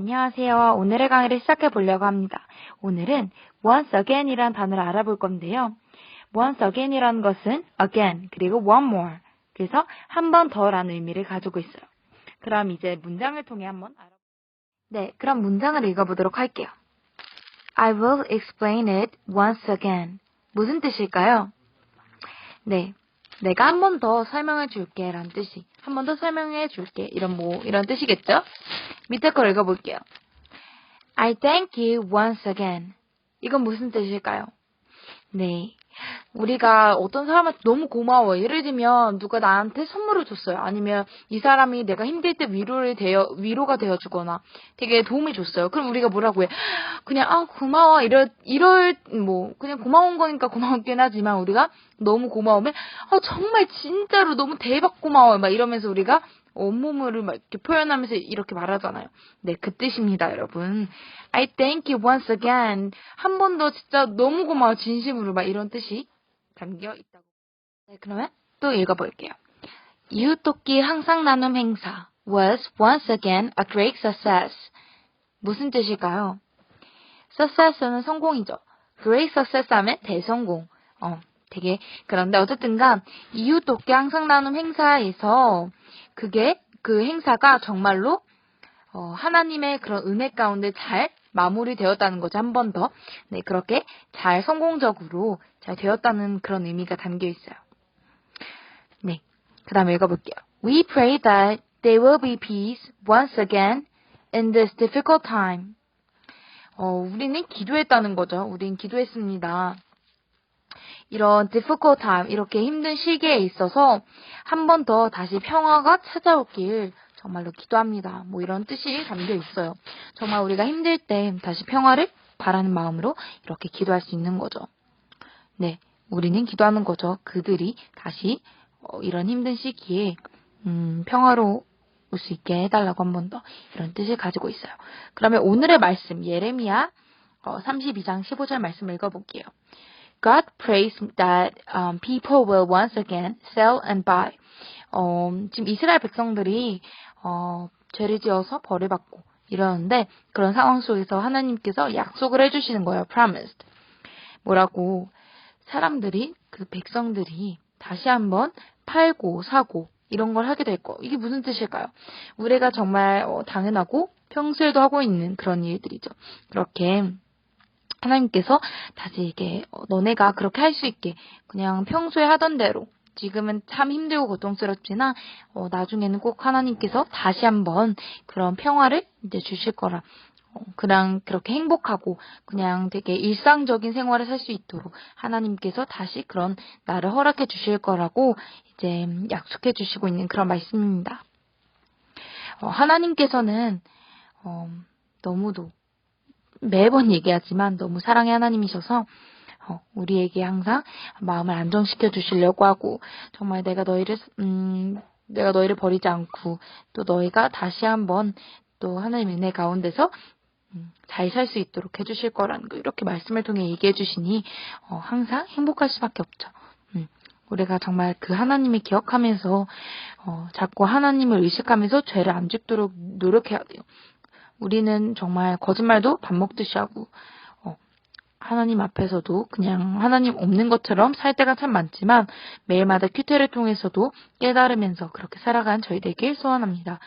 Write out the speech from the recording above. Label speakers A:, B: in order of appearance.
A: 안녕하세요. 오늘의 강의를 시작해 보려고 합니다. 오늘은 once again 이라는 단어를 알아볼 건데요. once again 이라는 것은 again 그리고 one more 그래서 한 번 더라는 의미를 가지고 있어요. 그럼 이제 문장을 통해 한번 알아 네, 그럼 문장을 읽어보도록 할게요. I will explain it once again. 무슨 뜻일까요? 네. 내가 한 번 더 설명해 줄게 라는 뜻이 한 번 더 설명해 줄게 이런 뭐 이런 뜻이겠죠? 밑에 걸 읽어볼게요. I thank you once again. 이건 무슨 뜻일까요? 네. 우리가 어떤 사람한테 너무 고마워요. 예를 들면 누가 나한테 선물을 줬어요. 아니면 이 사람이 내가 힘들 때 위로를 되어 위로가 되어 주거나 되게 도움을 줬어요. 그럼 우리가 뭐라고 해? 그냥 아 고마워 이럴 이럴 뭐 그냥 고마운 거니까 고마웠긴 하지만 우리가 너무 고마우면 아 정말 진짜로 너무 대박 고마워요. 막 이러면서 우리가 온몸을 막 이렇게 표현하면서 이렇게 말하잖아요. 네, 그 뜻입니다, 여러분. I thank you once again. 한 번 더 진짜 너무 고마워, 진심으로 막 이런 뜻이 담겨 있다고. 네, 그러면 또 읽어볼게요. 이웃돕기 항상 나눔 행사 was once again a great success. 무슨 뜻일까요? success는 성공이죠. great success 하면 대성공. 어, 되게 그런데 어쨌든간 이웃 돕기 항상 나눔 행사에서 그게 그 행사가 정말로 어, 하나님의 그런 은혜 가운데 잘 마무리되었다는 거죠. 한 번 더. 네, 그렇게 잘 성공적으로 잘 되었다는 그런 의미가 담겨 있어요. 네. 그 다음에 읽어볼게요. We pray that there will be peace once again in this difficult time. 어, 우리는 기도했다는 거죠. 우린 기도했습니다. 이런 difficult time, 이렇게 힘든 시기에 있어서 한 번 더 다시 평화가 찾아오길 정말로 기도합니다. 뭐 이런 뜻이 담겨 있어요. 정말 우리가 힘들 때 다시 평화를 바라는 마음으로 이렇게 기도할 수 있는 거죠. 네, 우리는 기도하는 거죠. 그들이 다시 어, 이런 힘든 시기에 음, 평화로 올 수 있게 해달라고 한 번 더 이런 뜻을 가지고 있어요. 그러면 오늘의 말씀 예레미야 어, 32장 15절 말씀 읽어볼게요. God prays that um, people will once again sell and buy. 어, 지금 이스라엘 백성들이 어, 죄를 지어서 벌을 받고 이러는데 그런 상황 속에서 하나님께서 약속을 해주시는 거예요. promised. 뭐라고 사람들이 그 백성들이 다시 한번 팔고 사고 이런 걸 하게 될 거. 이게 무슨 뜻일까요? 우리가 정말 어, 당연하고 평소에도 하고 있는 그런 일들이죠. 그렇게 하나님께서 다시 이게 어, 너네가 그렇게 할 수 있게 그냥 평소에 하던 대로 지금은 참 힘들고 고통스럽지만 어, 나중에는 꼭 하나님께서 다시 한번 그런 평화를 이제 주실 거라. 어, 그냥 그렇게 행복하고 그냥 되게 일상적인 생활을 살 수 있도록 하나님께서 다시 그런 나를 허락해 주실 거라고 이제 약속해 주시고 있는 그런 말씀입니다. 어, 하나님께서는 어, 너무도 매번 얘기하지만 너무 사랑의 하나님이셔서 어, 우리에게 항상 마음을 안정시켜 주시려고 하고 정말 내가 너희를 음, 내가 너희를 버리지 않고 또 너희가 다시 한번 또 하나님 은혜 가운데서 음, 잘살 수 있도록 해주실 거라는 거 이렇게 말씀을 통해 얘기해 주시니 어, 항상 행복할 수밖에 없죠. 음, 우리가 정말 그 하나님을 기억하면서 어, 자꾸 하나님을 의식하면서 죄를 안 짓도록 노력해야 돼요. 우리는 정말 거짓말도 밥 먹듯이 하고 어, 하나님 앞에서도 그냥 하나님 없는 것처럼 살 때가 참 많지만 매일마다 큐테를 통해서도 깨달으면서 그렇게 살아간 저희 되길 소원합니다.